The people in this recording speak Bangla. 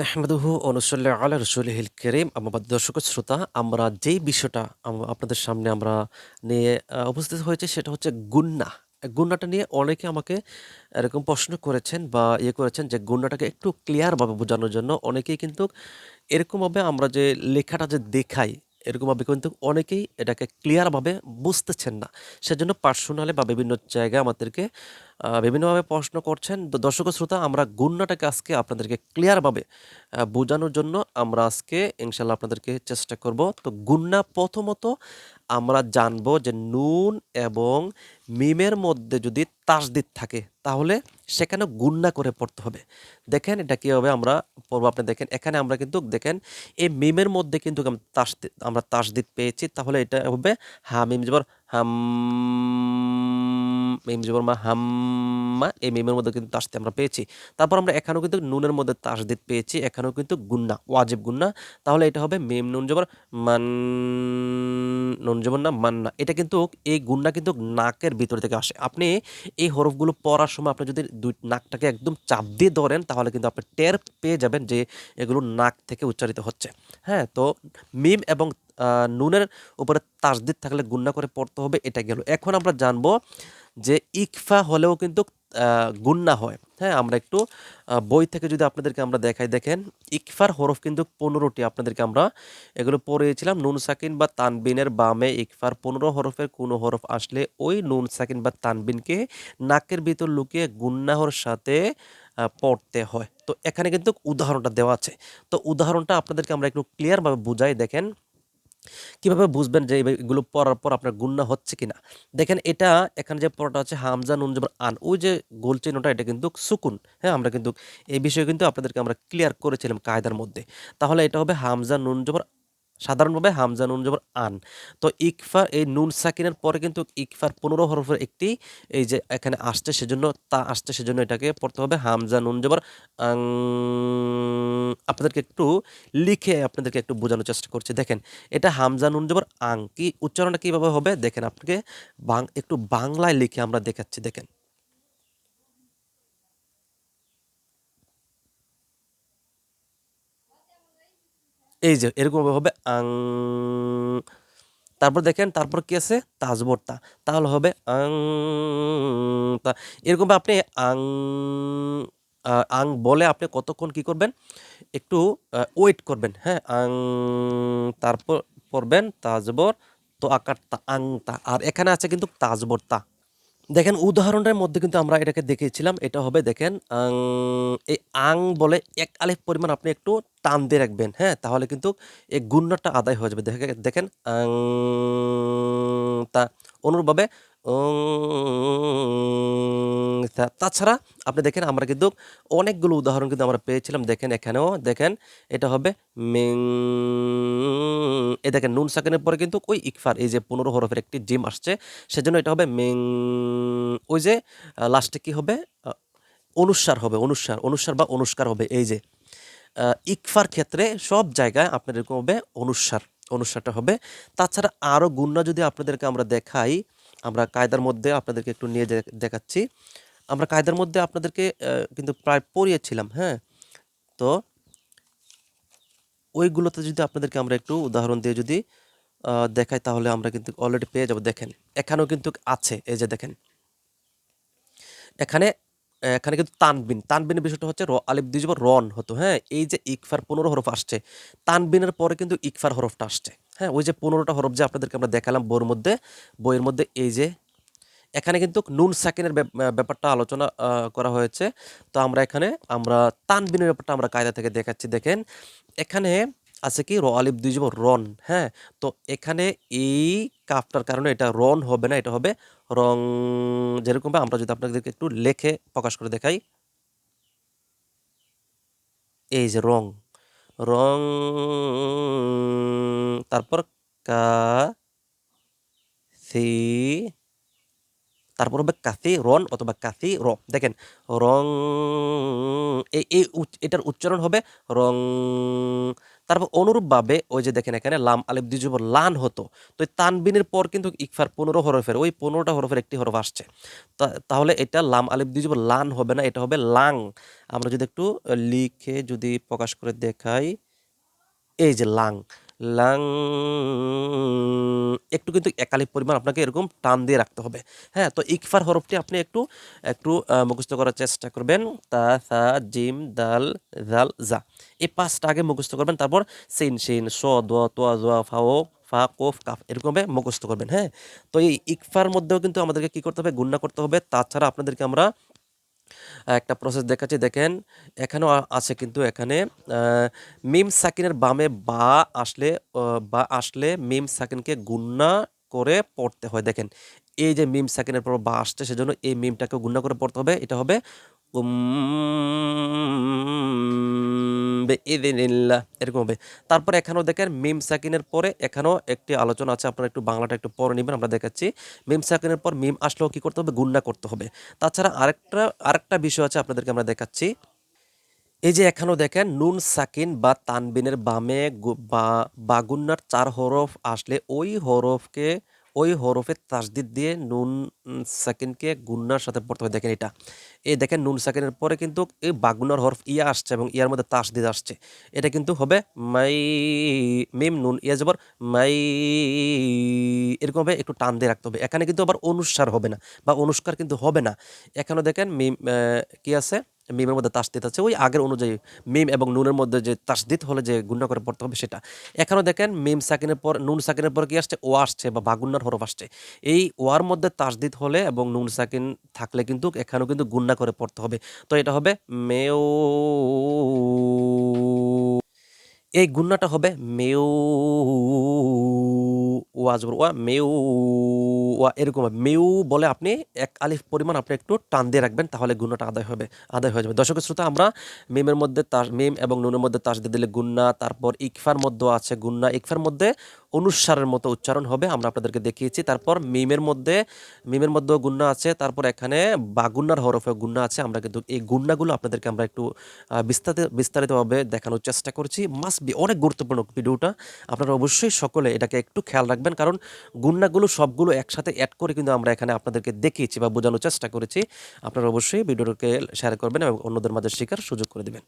নাহমাদুহু অনুসল্লাহ আল্লাহ রসুলহিল করিম। আমার দর্শক শ্রোতা, আমরা যেই বিষয়টা আপনাদের সামনে আমরা নিয়ে উপস্থিত হয়েছে সেটা হচ্ছে গুন্না। গুন্নাটা নিয়ে অনেকে আমাকে এরকম প্রশ্ন করেছেন বা ইয়ে করেছেন যে গুন্নাটাকে একটু ক্লিয়ারভাবে বোঝানোর জন্য। অনেকেই কিন্তু এরকমভাবে আমরা যে লেখাটা যে দেখাই, এরকমভাবে কিন্তু অনেকেই এটাকে ক্লিয়ারভাবে বুঝতেছেন না। সেজন্য পার্সোনালি বা বিভিন্ন জায়গায় আমাদেরকে বিভিন্নভাবে প্রশ্ন করছেন। দর্শক শ্রোতা, আমরা গুন্নাটাকে আজকে আপনাদেরকে ক্লিয়ারভাবে বোঝানোর জন্য আমরা আজকে ইনশাল্লাহ আপনাদেরকে চেষ্টা করব। তো গুন্না প্রথমত আমরা জানব যে নুন এবং মিমের মধ্যে যদি তাসদিদ থাকে, তাহলে সেখানে গুন্না করে পড়তে হবে। দেখেন এটা কীভাবে আমরা পড়ব, আপনি দেখেন, এখানে আমরা কিন্তু দেখেন, এই মিমের মধ্যে কিন্তু তাসদিদ আমরা তাসদিদ পেয়েছি, তাহলে এটা হবে হা, মিম জবর হাম মিম জবর মা হাম্মা, এই মিমের মধ্যে কিন্তু তাসতে আমরা পেয়েছি। তারপর আমরা এখানেও কিন্তু নুনের মধ্যে তাসদিদ পেয়েছি, এখানেও কিন্তু গুন্না, ওয়াজিব গুন্না। তাহলে এটা হবে মিম নুন জবর মান, নুন জবর না, মান্না। এটা কিন্তু এই গুন্না কিন্তু নাকের ভিতর থেকে আসে। আপনি এই হরফগুলো পড়ার সময় আপনি যদি দুই নাকটাকে একদম চাপ দিয়ে ধরেন, তাহলে কিন্তু আপনি টের পেয়ে যাবেন যে এগুলো নাক থেকে উচ্চারিত হচ্ছে। হ্যাঁ তো মিম এবং নুনের উপরে তাসদিদ থাকলে গুন্না করে পড়তে হবে, এটা গেল। এখন আমরা জানব যে ইকফা হলেও কিন্তু গুন্না হয়। হ্যাঁ আমরা একটু বই থেকে যদি আপনাদেরকে আমরা দেখাই, দেখেন, ইকফার হরফ কিন্তু পনেরোটি আপনাদেরকে আমরা এগুলো পড়িয়েছিলাম। নুন, সাকিন বা তানবিনের বামে ইকফার পনেরো হরফের কোনো হরফ আসলে ওই নুন, সাকিন বা তানবিনকে নাকের ভিতর লুকিয়ে গুন্নাহর সাথে পড়তে হয়। তো এখানে কিন্তু উদাহরণটা দেওয়া আছে। তো উদাহরণটা আপনাদেরকে আমরা একটু ক্লিয়ারভাবে বুঝাই, দেখেন কীভাবে বুঝবেন যে এইগুলো এগুলো পড়ার পর আপনার গুন্না হচ্ছে কিনা? দেখেন এটা এখানে যে পড়াটা হচ্ছে হামজা, নুন জবর আন, ওই যে গোল চিহ্নটা এটা কিন্তু সুকুন হ্যাঁ? আমরা কিন্তু এই বিষয়ে কিন্তু আপনাদেরকে আমরা ক্লিয়ার করেছিলাম কায়দার মধ্যে। তাহলে এটা হবে হামজা, নুন জবর সাধারণভাবে হামজা নুন জবর আন। তো ইকফার এই নুন সাকিনের পরে কিন্তু ইকফার পনেরো হরফের একটি এই যে এখানে আসছে সেজন্য তা আসছে সেজন্য এটাকে পড়তে হবে হামজা নুন জবর আং আপনাদেরকে একটু লিখে আপনাদেরকে একটু বোঝানোর চেষ্টা করছি। দেখেন, এটা হামজা নুন জবর আং, কি উচ্চারণটা কীভাবে হবে? দেখেন, আপনাকে বাং, একটু বাংলায় লিখে আমরা দেখাচ্ছি। দেখেন এই যে, এরকম হবে, আং, তারপর দেখেন, তারপর কি আছে? তাজবরতা। তাহলে হবে, আং, তা। এরকম আপনি আং আং বলে আপনি কতক্ষণ কি করবেন? একটু ওয়েট করবেন হ্যাঁ? আং, তারপর পড়বেন, তাজবর, তো আকার তা আং তা আর এখানে আছে কিন্তু তাজবর তা দেখেন, উদাহরণের মধ্যে কিন্তু আমরা এটাকে দেখেছিলাম এটা হবে দেখেন এই আং বলে এক আলিফ পরিমাণ আপনি একটু টান দিয়ে রাখবেন হ্যাঁ? তাহলে কিন্তু এই গুণটা আদায় হয়ে যাবে। দেখে, দেখেন তা অনুরূপভাবে তাছাড়া আপনি দেখেন আমরা কিন্তু অনেকগুলো উদাহরণ কিন্তু আমরা পেয়েছিলাম। দেখেন এখানেও, দেখেন এটা হবে মিং, এ দেখেন নুন সাকিনের পরে কিন্তু ওই ইকফার, এই যে পনেরো হরফের একটি জিম আসছে, সেজন্য এটা হবে মিং, ওই যে লাস্টে কি হবে? অনুস্বার হবে অনুস্বার অনুস্বার বা অনুস্কার হবে, এই যে ইকফার ক্ষেত্রে সব জায়গায় আপনার এরকম হবে অনুস্বার অনুস্বারটা হবে। তাছাড়া আরও গুণনা যদি আপনাদেরকে আমরা দেখাই আমরা কায়দার মধ্যে আপনাদেরকে একটু নিয়ে দেখাচ্ছি। আমরা কায়দার মধ্যে আপনাদেরকে কিন্তু প্রায় পড়িয়েছিলাম হ্যাঁ? তো ওইগুলোতে যদি আপনাদেরকে আমরা একটু উদাহরণ দিয়ে যদি দেখাই, তাহলে আমরা কিন্তু অলরেডি পেয়ে যাব। দেখেন, এখানেও কিন্তু আছে, এই যে দেখেন। এখানে এখানে কিন্তু তানবিন। তানবিনের বিষয়টা হচ্ছে র, আলিফ যাব রন হতো হ্যাঁ? এই যে ইকফার পনেরো হরফ আসছে, তানবিনের পরে কিন্তু ইকফার হরফটা আসছে। হ্যাঁ ওই যে পনেরোটা হরফ যে আপনাদেরকে আমরা দেখালাম বইয়ের মধ্যে বইয়ের মধ্যে এই যে, এখানে কিন্তু নুন সাকিনের ব্যাপ- ব্যাপারটা আলোচনা করা হয়েছে। তো আমরা এখানে, আমরা তানবিনের ব্যাপারটা আমরা কায়দা থেকে দেখাচ্ছি। দেখেন, এখানে আছে কি, র আলিফ দুই যাব রন হ্যাঁ? তো এখানে এই কাফটার কারণে এটা রন হবে না, এটা হবে রং, যেরকম আমরা যদি আপনাদেরকে একটু লেখে প্রকাশ করে দেখাই। এই যে রং রং, তারপর কা, সি, তারপর হবে কাসি রন অথবা কাসি র। দেখেন, রং এই এটার উচ্চারণ হবে রং তারপর অনুরূপভাবে ওই যে দেখেন এখানে লাম আলিফ দিজুবর লান হতো। তো তানবিনের পর কিন্তু ইকফার পনেরো হরফের, ওই পনেরোটা হরফের একটি হরফ আসছে। তাহলে এটা লাম আলিফ দিজুবর লান হবে না, এটা হবে লাং। আমরা যদি একটু লিখে যদি প্রকাশ করে দেখাই, এই যে লাং। লাং, একটু কিন্তু একালিক পরিমাণ আপনাকে এরকম টান দিয়ে রাখতে হবে। হ্যাঁ তো ইকফার হরফটি আপনি একটু একটু মুখস্থ করার চেষ্টা করবেন। তা, সা, জিম, দাল, জাল, জা। এই পাঁচটা আগে মুখস্থ করবেন, তারপর সিন সিন, স তোয়া জোয়া ফাও ফা, কোফ, কাফ, এরকমভাবে মুখস্থ করবেন হ্যাঁ। তো এই ইকফার মধ্যেও কিন্তু আমাদেরকে কী করতে হবে? গুণনা করতে হবে। তাছাড়া আপনাদেরকে আমরা একটা প্রসেস দেখাচ্ছি। দেখেন, এখানেও আছে কিন্তু এখানে মিম সাকিনের বামে বা আসলে বা আসলে মিম সাকিনকে গুন্না করে পড়তে হয়। দেখেন, এই যে মিম সাকিনের পর বা আসছে, সেজন্য এই মিমটাকে গুন্না করে পড়তে হবে। এটা হবে হবে। তারপর এখানেও দেখেন মিম সাকিনের পরে এখানেও একটি আলোচনা আছে, আপনারা একটু বাংলাটা একটু পরে নেবেন, আমরা দেখাচ্ছি। মিম সাকিনের পর মিম আসলেও কি করতে হবে? গুণনা করতে হবে। তাছাড়া আরেকটা আরেকটা বিষয় আছে আপনাদেরকে আমরা দেখাচ্ছি। এই যে এখানেও দেখেন নুন সাকিন বা তানবিনের বামে বা বাগুন্নার চার হরফ আসলে ওই হরফকে, ওই হরফের তাসদিদ দিয়ে নুন সাকিনকে গুন্নার সাথে পড়তে হয় দেখেন এটা। এই দেখেন নুন সাকিনের পরে কিন্তু এই বাগুনার হরফ ইয়া আসছে এবং ইয়ার মধ্যে তাসদিদ আসছে। এটা কিন্তু হবে মাই মিম নুন, ইয়া জবর মাই, এরকম হবে, একটু টান দিয়ে রাখতে হবে। এখানে কিন্তু আবার অনুস্বার হবে না বা অনুষ্কার কিন্তু হবে না। এখানেও দেখেন মিম কি আছে? মিমের মধ্যে তাসদিদ আছে। ওই আগের অনুযায়ী মিম এবং নুনের মধ্যে যে তাসদিদ হলে যে গুণা করে পড়তে হবে সেটা। এখানেও দেখেন মিম সাকিনের পর, নুন সাকিনের পর কি আসছে? ও আসছে বা বাগুন্নার হরফ আসছে। এই ওয়ার মধ্যে তাসদিদ হলে এবং নুন সাকিন থাকলে কিন্তু এখানেও কিন্তু গুণনা করে পড়তে হবে। তো এটা হবে মেও এই গুন্নাটা হবে মেউ ওয়া জবর ওয়া মেউ, ওয়া এরকম মেউ বলে আপনি এক আলিফ পরিমাণ আপনি একটু টান দিয়ে রাখবেন, তাহলে গুণনাটা আদায় হবে, আদায় হয়ে যাবে। দর্শক শ্রোতা, আমরা মিমের মধ্যে তাস, মিম এবং নুনের মধ্যে তাস দিয়ে দিলে গুন্না তারপর ইকফার মধ্যে আছে গুন্না ইকফার মধ্যে অনুসারের মতো উচ্চারণ হবে, আমরা আপনাদেরকে দেখিয়েছি। তারপর মিমের মধ্যে, মিমের মধ্যেও গুন্না আছে, তারপর এখানে বাগুন্নার হরফে গুন্না আছে। আমরা কিন্তু এই গুন্নাগুলো আপনাদেরকে আমরা একটু বিস্তারিত, বিস্তারিতভাবে দেখানোর চেষ্টা করছি। মাস্ট বি অনেক গুরুত্বপূর্ণ ভিডিওটা। আপনারা অবশ্যই সকলে এটাকে একটু খেয়াল রাখবেন। কারণ গুন্নাগুলো সবগুলো একসাথে অ্যাড করে কিন্তু আমরা এখানে আপনাদেরকে দেখিয়েছি বা বোঝানোর চেষ্টা করেছি। আপনারা অবশ্যই ভিডিওটাকে শেয়ার করবেন এবং অন্যদের মাঝে শেখার সুযোগ করে দেবেন।